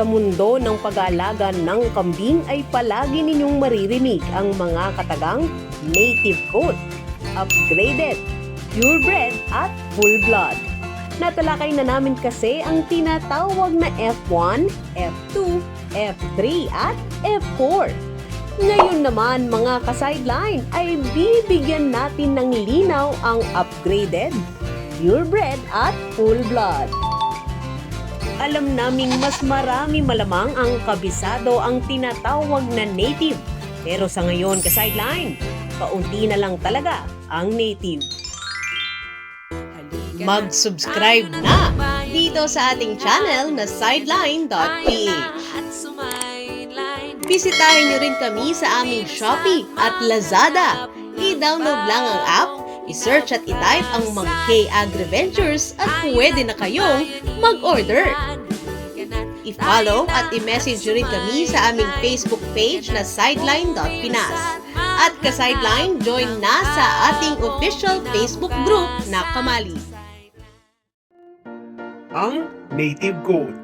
Sa mundo ng pag-aalaga ng kambing ay palagi ninyong maririnig ang mga katagang native goat, upgraded, purebred at full blood. Natalakay na namin kasi ang tinatawag na F1, F2, F3 at F4. Ngayon naman mga ka-sideline ay bibigyan natin ng linaw ang upgraded, purebred at full blood. Alam naming mas marami malamang ang kabisado ang tinatawag na native. Pero sa ngayon ka-sideline, kaunti na lang talaga ang native. Mag-subscribe na dito sa ating channel na sideline.ph. Bisitahin niyo rin kami sa aming Shopee at Lazada. I-download lang ang app, i-search at i-type ang mga K-Agriventures at pwede na kayong mag-order. I-follow at i-message rin kami sa aming Facebook page na sideline.pinas. At ka-sideline, join na sa ating official Facebook group na Kamali. ang native goat.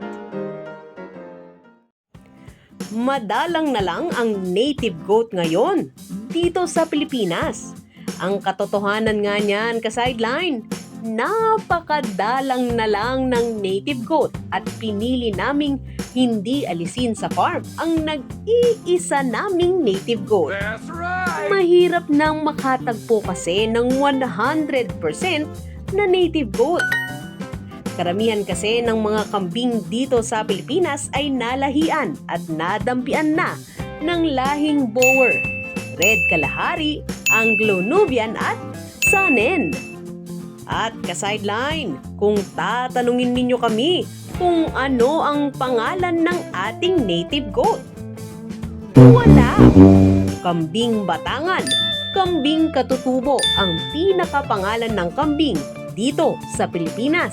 Madalang na lang ang native goat ngayon dito sa Pilipinas. Ang katotohanan nga niyan ka-sideline, napakadalang na lang ng native goat at pinili naming hindi alisin sa farm ang nag-iisa naming native goat. That's right! Mahirap nang makatagpo kasi ng 100% na native goat. Karamihan kasi ng mga kambing dito sa Pilipinas ay nalahian at nadampian na ng lahing Boer, Red Kalahari, Anglo-Nubian at Sanen. At ka-sideline, kung tatanungin ninyo kami kung ano ang pangalan ng ating native goat. Wala! Kambing Batangan, Kambing Katutubo ang pinakapangalan ng kambing dito sa Pilipinas.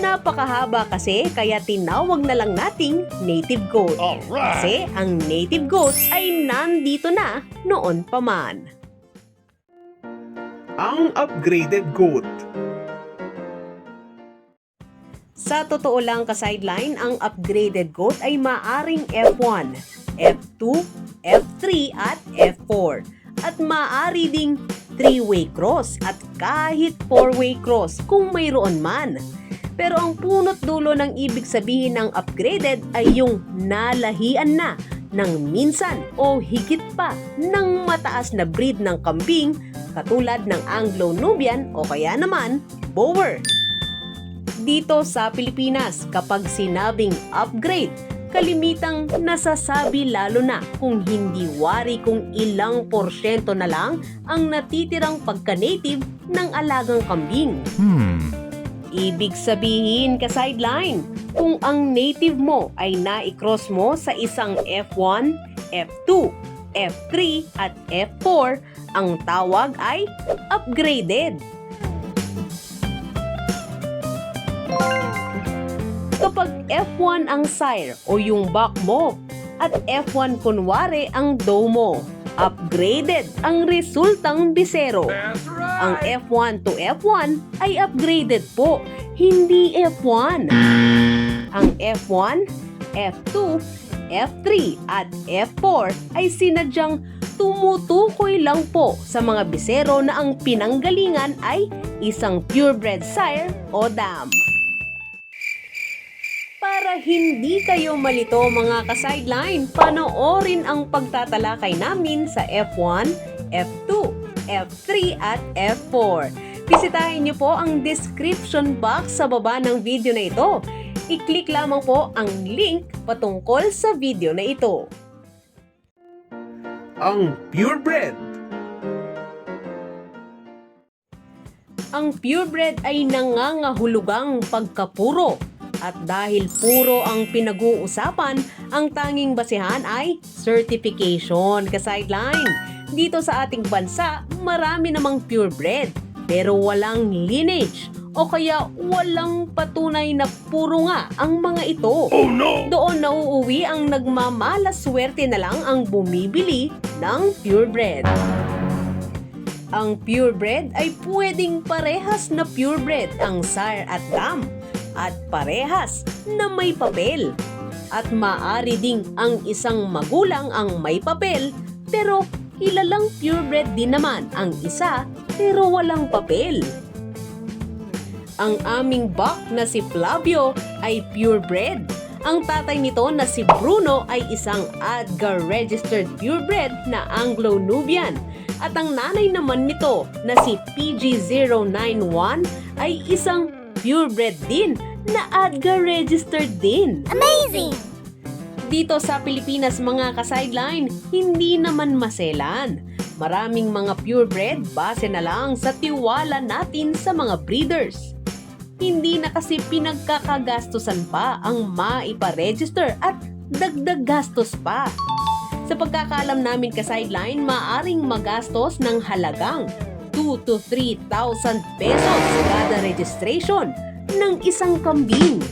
Napakahaba kasi kaya tinawag na lang nating native goat. Alright! Kasi ang native goat ay nandito na noon pa man. Ang upgraded goat. Sa totoo lang ka-sideline, ang upgraded goat ay maaring F1, F2, F3 at F4. At maaari ding 3-way cross at kahit 4-way cross kung mayroon man. Pero ang punot dulo ng ibig sabihin ng upgraded ay yung nalahian na ng minsan o higit pa ng mataas na breed ng kambing katulad ng Anglo-Nubian o kaya naman Boer. Dito sa Pilipinas, kapag sinabing upgrade, kalimitang nasasabi lalo na kung hindi wari kung ilang porsyento na lang ang natitirang pagka-native ng alagang kambing. Ibig sabihin ka sideline, kung ang native mo ay na-cross mo sa isang F1, F2, F3 at F4, ang tawag ay upgraded. Kapag F1 ang sire o yung back mo at F1 kunwari ang doe mo, upgraded ang resultang bisero. That's! Ang F1 to F1 ay upgraded po, hindi F1. Ang F1, F2, F3 at F4 ay sinadyang tumutukoy lang po sa mga bisero na ang pinanggalingan ay isang purebred sire o dam. Para hindi kayo malito mga ka-sideline, panoorin ang pagtatalakay namin sa F1, F2, F3 at F4. Bisitahin niyo po ang description box sa baba ng video na ito. I-click lamang po ang link patungkol sa video na ito. Ang purebred. Ang purebred ay nangangahulugang pagkapuro. At dahil puro ang pinag-uusapan, ang tanging basihan ay certification ka-sideline. Dito sa ating bansa, marami namang purebred pero walang lineage o kaya walang patunay na puro nga ang mga ito. Oh no! Doon nauuwi ang nagmamalas swerte na lang ang bumibili ng purebred. Ang purebred ay pwedeng parehas na purebred ang sire at dam at parehas na may papel. At maari ding ang isang magulang ang may papel pero kilalang purebred din naman ang isa pero walang papel. Ang aming buck na si Flavio ay purebred. Ang tatay nito na si Bruno ay isang ADGA registered purebred na Anglo-Nubian. At ang nanay naman nito na si PG091 ay isang purebred din na ADGA registered din. Amazing! Dito sa Pilipinas mga ka-sideline, hindi naman maselan. Maraming mga purebred base na lang sa tiwala natin sa mga breeders. Hindi na kasi pinagkakagastusan pa ang maipa-register at dagdag gastos pa. Sa pagkakaalam namin ka-sideline, maaring magastos ng halagang 2 to 3,000 pesos kada registration ng isang kambing.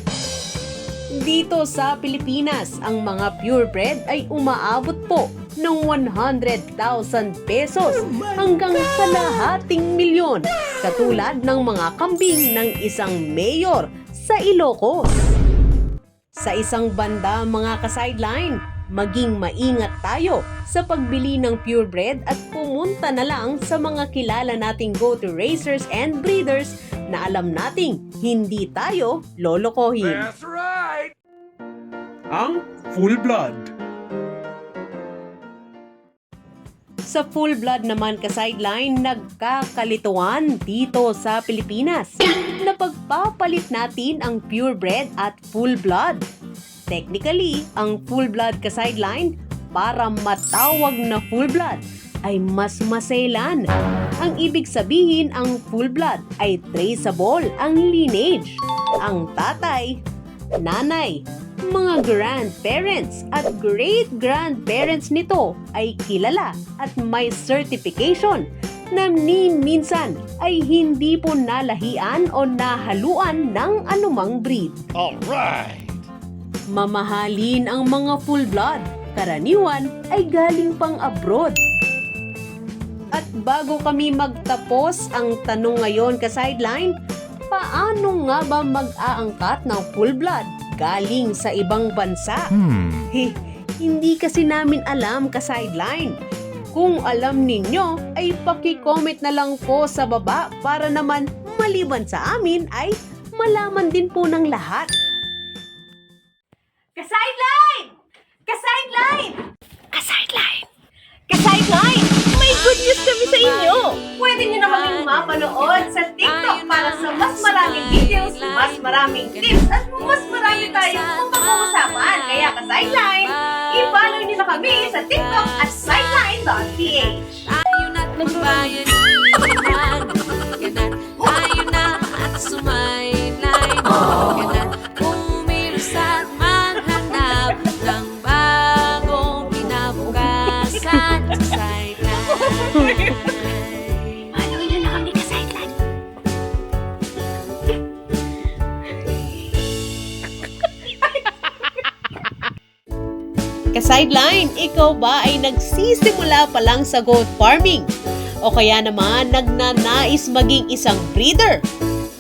Dito sa Pilipinas, ang mga purebred ay umaabot po ng 100,000 pesos hanggang kalahating milyon katulad ng mga kambing ng isang mayor sa Ilocos. Sa isang banda mga ka-sideline, maging maingat tayo sa pagbili ng purebred at pumunta na lang sa mga kilala nating go-to racers and breeders na alam nating hindi tayo lolokohin. That's right! Ang full blood. Sa full blood naman ka-sideline, nagkakalituan dito sa Pilipinas na pagpapalit natin ang purebred at full blood. Technically, ang full blood ka-sideline para matawag na full blood ay mas maselan. Ang ibig sabihin ang full blood ay traceable ang lineage. Ang tatay, nanay, mga grandparents at great-grandparents nito ay kilala at may certification na ni minsan ay hindi po nalahian o nahaluan ng anumang breed. Alright! Mamahalin ang mga full blood, karaniwan ay galing pang abroad. At bago kami magtapos ang tanong ngayon ka sideline, paano nga ba mag-aangkat ng full blood galing sa ibang bansa? Hmm. He, hindi kasi namin alam ka sideline. Kung alam ninyo, ay paki-comment na lang po sa baba para naman maliban sa amin ay malaman din po ng lahat. Ka-sideline! Ka-sideline! Ka-sideline! Sa inyo! Pwede nyo na kaming mapanood sa TikTok para sa mas maraming videos, mas maraming tips, at mas marami tayong mapag-uusapan. Kaya ka-sideline, i-follow nyo na kami sa TikTok at sideline.ph. Tayo na't magbayanihan tayo na at sumaylay Ka-sideline, ikaw ba ay nagsisimula pa lang sa goat farming? O kaya naman nagnanais maging isang breeder?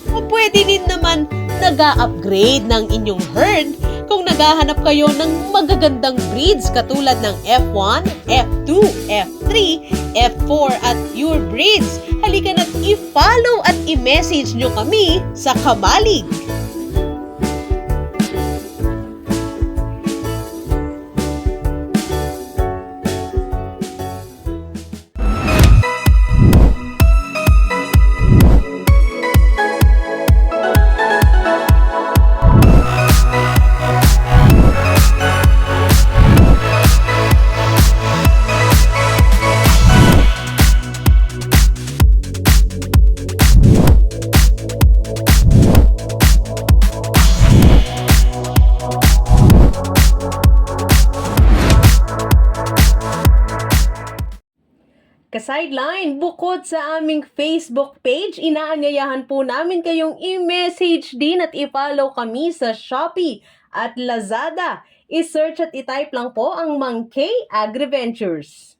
O pwede din naman nag upgrade ng inyong herd kung naghahanap kayo ng magagandang breeds katulad ng F1, F2, F3, F4 at pure breeds. Halika na't i-follow at i-message nyo kami sa Kamalig. Ka-sideline, bukod sa aming Facebook page, inaanyayahan po namin kayong i-message din at i-follow kami sa Shopee at Lazada. I-search at i-type lang po ang Mangkay Agriventures.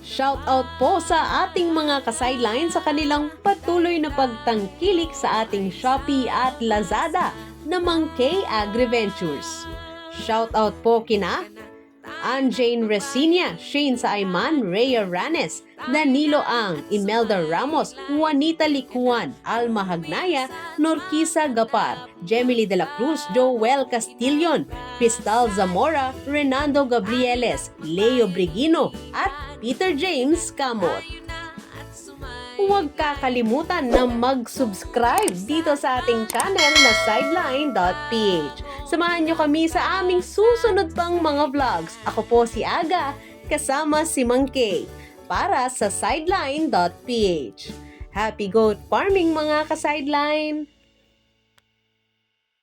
Shout out po sa ating mga ka-sideline sa kanilang patuloy na pagtangkilik sa ating Shopee at Lazada. na Mang K Agriventures. Shoutout po kina Anjane Resinia, Shane Saayman, Rhea Ranes, Danilo Ang, Imelda Ramos, Juanita Likuan, Alma Hagnaya, Norquisa Gapar, Gemily de la Cruz, Joel Castillon, Cristal Zamora, Renando Gabrieles, Leo Brigino, at Peter James Kamot. Huwag kakalimutan na mag-subscribe dito sa ating channel na sideline.ph. Samahan nyo kami sa aming susunod pang mga vlogs. Ako po si Aga, kasama si Mang Kay, para sa sideline.ph. Happy goat farming mga ka-sideline!